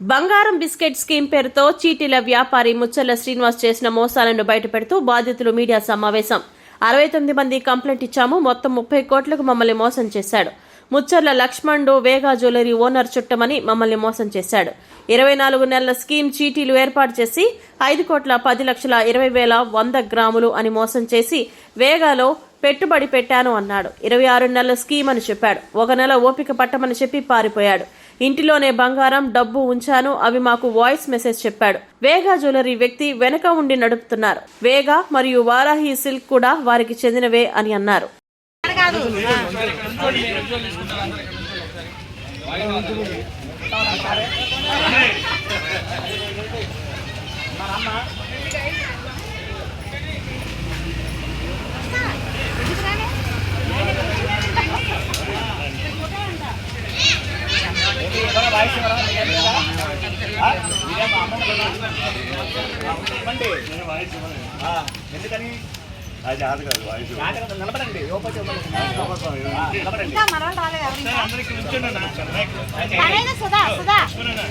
బంగారం biscuit scheme పేరుతో చీటీల వ్యాపారి ముచ్చర్ల శ్రీనివాస్ చేసిన మోసాలను బయటపెడుతూ బాధితులు మీడియా సమావేశం. అరవై తొమ్మిది మంది కంప్లైంట్ ఇచ్చాము మొత్తం ముప్పై కోట్లకు మమ్మల్ని మోసం చేశాడు. ముచ్చర్ల లక్ష్మణుడు వేగా జ్యువెలరీ ఓనర్ చుట్టమని మమ్మల్ని మోసం చేశాడు. ఇరవై నాలుగు నెలల స్కీమ్ చీటీలు ఏర్పాటు చేసి ఐదు కోట్ల పది లక్షల ఇరవై వేల వంద గ్రాములు అని మోసం చేసి వేగాలో పెట్టుబడి పెట్టాను అన్నాడు. ఇరవై ఆరు నెలల స్కీమ్ అని చెప్పాడు. ఒక నెల ఓపిక పట్టమని చెప్పి పారిపోయాడు. ఇంటిలోనే బంగారం డబ్బు ఉంచాను. అవి మాకు వాయిస్ మెసేజ్ చెప్పాడు. వేగా జ్యువెలరీ వ్యక్తి వెనక ఉండి నడుపుతున్నారు. వేగా మరియు వారాహి సిల్క్ కూడా వారికి చెందినవే అని అన్నారు. ఎందుకని? అది అది కాదు వాయిస్ నిలబడండి. ఇవ్వండి. నిలబడండి? అందరికి సుధా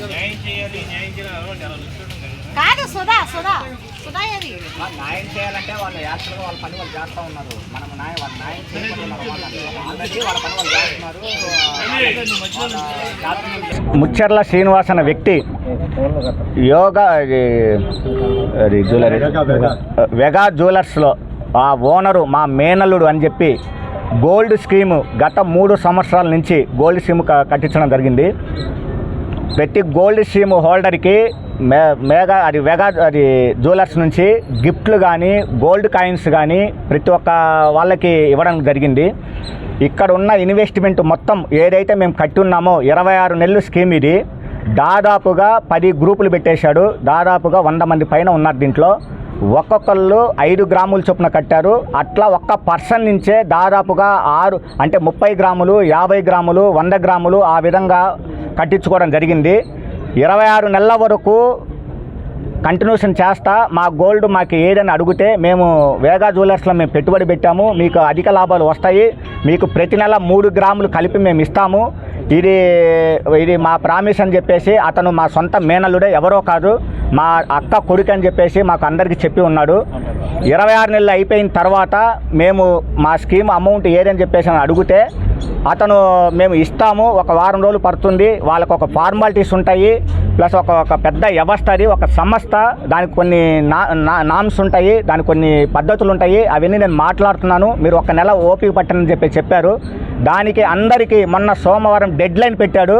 న్యాయం చేయాలి న్యాయం చేయాలి. కదా సుధా సుధా. సుధా ఏది? న్యాయం చేయాలంటే వాళ్ళు యాక్చువల్గా వాళ్ళ పని వాళ్ళు చేస్తూ ఉన్నారు. మనం న్యాయం వాళ్ళు న్యాయం చేయకుండా ఆల్రెడీ వాళ్ళ పని వాళ్ళు చేస్తున్నారు. ముచ్చర్ల శ్రీనివాస్ అన్న వ్యక్తి యోగా అది జ్యువెలరీ వెగా జ్యువెలర్స్లో ఆ ఓనరు మా మేనల్లుడు అని చెప్పి గోల్డ్ స్కీము గత మూడు సంవత్సరాల నుంచి గోల్డ్ స్కీమ్ కట్టించడం జరిగింది. ప్రతి గోల్డ్ స్కీమ్ హోల్డర్కి మే మేఘా అది వెగా అది జ్యువెలర్స్ నుంచి గిఫ్ట్లు కానీ గోల్డ్ కాయిన్స్ కానీ ప్రతి ఒక్క వాళ్ళకి ఇవ్వడం జరిగింది. ఇక్కడ ఉన్న ఇన్వెస్ట్మెంట్ మొత్తం ఏదైతే మేము కట్టి ఉన్నామో ఇరవై ఆరు నెలలు స్కీమ్ ఇది. దాదాపుగా పది గ్రూపులు పెట్టేశాడు. దాదాపుగా వంద మంది పైన ఉన్నారు దీంట్లో. ఒక్కొక్కళ్ళు ఐదు గ్రాములు చొప్పున కట్టారు. అట్లా ఒక్క పర్సన్ నుంచే దాదాపుగా ఆరు అంటే ముప్పై గ్రాములు యాభై గ్రాములు వంద గ్రాములు ఆ విధంగా కట్టించుకోవడం జరిగింది. ఇరవై ఆరు నెలల వరకు కంటిన్యూషన్ చేస్తా. మా గోల్డ్ మాకు ఏదని అడిగితే మేము వేగా జ్యువెలర్స్లో మేము పెట్టుబడి పెట్టాము. మీకు అధిక లాభాలు వస్తాయి. మీకు ప్రతి నెల మూడు గ్రాములు కలిపి మేము ఇస్తాము. ఇది ఇది మా ప్రామిస్ అని చెప్పేసి అతను మా సొంత మేనల్లుడే ఎవరో కాదు మా అక్క కొడుకు అని చెప్పేసి మాకు అందరికీ చెప్పి ఉన్నాడు. ఇరవై ఆరు నెలలు అయిపోయిన తర్వాత మేము మా స్కీమ్ అమౌంట్ ఏదని చెప్పేసి అని అడిగితే అతను మేము ఇస్తాము ఒక వారం రోజులు పడుతుంది వాళ్ళకు ఒక ఫార్మాలిటీస్ ఉంటాయి ప్లస్ ఒక ఒక పెద్ద వ్యవస్థ అది ఒక సంస్థ దానికి కొన్ని నా నా- నామ్స్ ఉంటాయి దానికి కొన్ని పద్ధతులు ఉంటాయి అవన్నీ నేను మాట్లాడుతున్నాను మీరు ఒక నెల ఓపిక పట్టనని చెప్పి చెప్పారు. దానికి అందరికీ మొన్న సోమవారం డెడ్ లైన్ పెట్టాడు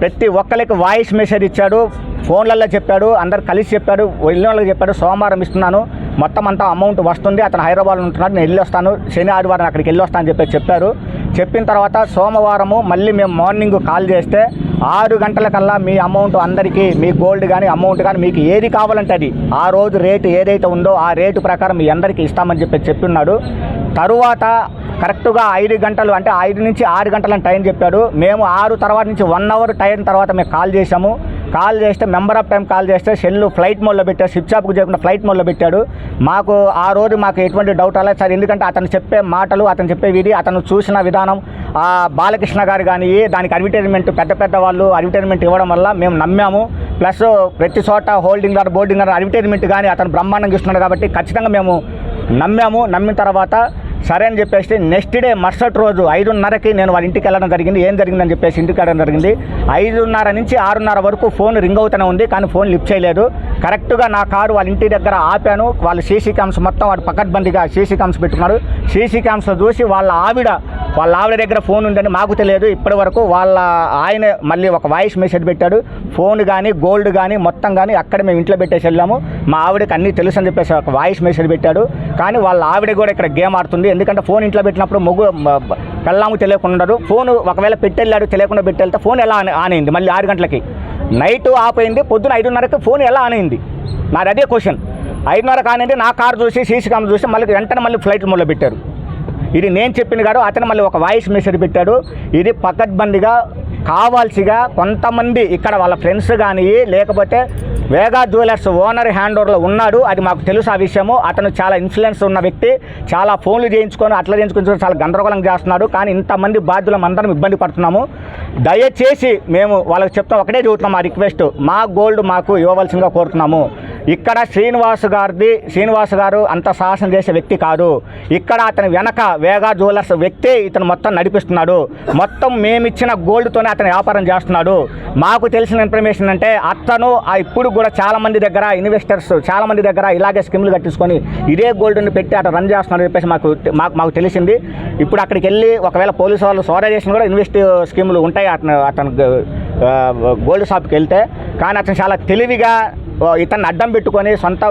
ప్రతి ఒక్కరికి వాయిస్ మెసేజ్ ఇచ్చాడు ఫోన్లలో చెప్పాడు అందరు కలిసి చెప్పాడు వెళ్ళిన వాళ్ళకి చెప్పాడు సోమవారం ఇస్తున్నాను. మొత్తం అంతా అమౌంట్ వస్తుంది. అతను హైదరాబాద్లో ఉంటున్నాడు. నేను వెళ్ళి వస్తాను శని ఆదివారం అక్కడికి వెళ్ళి వస్తాను అని చెప్పి చెప్పారు. చెప్పిన తర్వాత సోమవారము మళ్ళీ మేము మార్నింగ్ కాల్ చేస్తే ఆరు గంటలకల్లా మీ అమౌంట్ అందరికీ మీ గోల్డ్ కానీ అమౌంట్ కానీ మీకు ఏది కావాలంటే అది. ఆ రోజు రేటు ఏదైతే ఉందో ఆ రేటు ప్రకారం మీ అందరికీ ఇస్తామని చెప్పి చెప్పిన్నాడు. తరువాత కరెక్ట్గా ఐదు గంటలు అంటే ఐదు నుంచి ఆరు గంటల టైం చెప్పాడు. మేము ఆరు తర్వాత నుంచి వన్ అవర్ టైం తర్వాత మేము కాల్ చేసాము కాల్ చేస్తే మెంబర్ ఆఫ్ టైం కాల్ చేస్తే సెల్ ఫ్లైట్ మోడ్లో పెట్టాడు స్విచ్ షాప్కి చేయకుండా ఫ్లైట్ మోడ్లో పెట్టాడు. మాకు ఆ రోజు మాకు ఎటువంటి డౌట్ రాలేదు సార్. ఎందుకంటే అతను చెప్పే మాటలు అతను చెప్పే విధి అతను చూసిన విధానం ఆ బాలకృష్ణ గారు కానీ దానికి అడ్వర్టైజ్మెంట్ పెద్ద పెద్ద వాళ్ళు అడ్వర్టైజ్మెంట్ ఇవ్వడం వల్ల మేము నమ్మాము. ప్లస్ ప్రతి చోట హోల్డింగ్ గారు బోర్డింగ్ గారు అడ్వర్టైజ్మెంట్ కానీ అతను బ్రహ్మాండంగా ఇస్తున్నాడు కాబట్టి ఖచ్చితంగా మేము నమ్మాము. నమ్మిన తర్వాత సరే అని చెప్పేసి నెక్స్ట్ డే మరుసటి రోజు ఐదున్నరకి నేను వాళ్ళ ఇంటికి వెళ్ళడం జరిగింది. ఏం జరిగిందని చెప్పేసి ఇంటికి వెళ్ళడం జరిగింది. ఐదున్నర నుంచి ఆరున్నర వరకు ఫోన్ రింగ్ అవుతూనే ఉంది కానీ ఫోన్ లిఫ్ట్ చేయలేదు. కరెక్ట్గా నా కారు వాళ్ళ ఇంటి దగ్గర ఆపాను. వాళ్ళ సీసీ క్యామ్స్ మొత్తం వాడు పకడ్బందీగా సీసీ క్యామ్స్ పెట్టుకున్నారు సీసీ క్యామ్స్లో చూసి వాళ్ళ ఆవిడ వాళ్ళ ఆవిడ దగ్గర ఫోన్ ఉందని మాకు తెలియదు. ఇప్పటి వరకు వాళ్ళ ఆయన మళ్ళీ ఒక వాయిస్ మెసేజ్ పెట్టాడు. ఫోన్ కానీ గోల్డ్ కానీ మొత్తం కానీ అక్కడ మేము ఇంట్లో పెట్టేసి వెళ్ళాము. మా ఆవిడకి అన్నీ తెలుసు అని చెప్పేసి ఒక వాయిస్ మెసేజ్ పెట్టాడు. కానీ వాళ్ళ ఆవిడ కూడా ఇక్కడ గేమ్ ఆడుతుంది. ఎందుకంటే ఫోన్ ఇంట్లో పెట్టినప్పుడు మొగ్గు పెళ్ళాము తెలియకుండా ఉండదు. ఫోన్ ఒకవేళ పెట్టెళ్ళాడు తెలియకుండా పెట్టెళ్తే ఫోన్ ఎలా ఆన్ అయింది మళ్ళీ ఆరు గంటలకి. నైట్ ఆఫ్ అయింది పొద్దున ఐదున్నరకి ఫోన్ ఎలా ఆన్ అయింది నాది అదే క్వశ్చన్. ఐదున్నర కానివ్వండి నా కారు చూసి సీసీ కెమెరా చూసి మళ్ళీ వెంటనే మళ్ళీ ఫ్లైట్ మొదలు పెట్టారు. ఇది నేను చెప్పిన కాదు అతను మళ్ళీ ఒక వాయిస్ మెసేజ్ పెట్టాడు. ఇది పకడ్బందీగా కావాల్సిగా కొంతమంది ఇక్కడ వాళ్ళ ఫ్రెండ్స్ కానీ లేకపోతే వేగా జ్యువెలర్స్ ఓనర్ హ్యాండ్ ఓవర్లో ఉన్నాడు. అది మాకు తెలుసు ఆ విషయము. అతను చాలా ఇన్ఫ్లుయెన్స్ ఉన్న వ్యక్తి. చాలా ఫోన్లు చేయించుకొని అట్లా చేయించుకొని చాలా గందరగోళం చేస్తున్నాడు. కానీ ఇంతమంది బాధ్యులం అందరం ఇబ్బంది పడుతున్నాము. దయచేసి మేము వాళ్ళకి చెప్తాం ఒకటే చెబుతున్నాం మా రిక్వెస్ట్ మా గోల్డ్ మాకు ఇవ్వవలసిందిగా కోరుతున్నాము. ఇక్కడ శ్రీనివాస్ గారిది శ్రీనివాస్ గారు అంత సాహసం చేసే వ్యక్తి కాదు. ఇక్కడ అతని వెనక వేగా జ్యువెలర్స్ వ్యక్తి ఇతను మొత్తం నడిపిస్తున్నాడు. మొత్తం మేమిచ్చిన గోల్డ్తోనే అతను వ్యాపారం చేస్తున్నాడు. మాకు తెలిసిన ఇన్ఫర్మేషన్ అంటే అతను ఆ ఇప్పుడు కూడా చాలా మంది దగ్గర ఇన్వెస్టర్స్ చాలామంది దగ్గర ఇలాగే స్కీమ్లు కట్టించుకొని ఇదే గోల్డ్ని పెట్టి అతను రన్ చేస్తున్నాడు చెప్పేసి మాకు మాకు మాకు తెలిసింది. ఇప్పుడు అక్కడికి వెళ్ళి ఒకవేళ పోలీసు వాళ్ళు సోదా చేసిన కూడా ఇన్వెస్ట్ స్కీములు ఉంటాయి అతను అతను గోల్డ్ షాప్కి వెళ్తే. కానీ అతను చాలా తెలివిగా ఇతన్ని అడ్డం పెట్టుకొని సొంత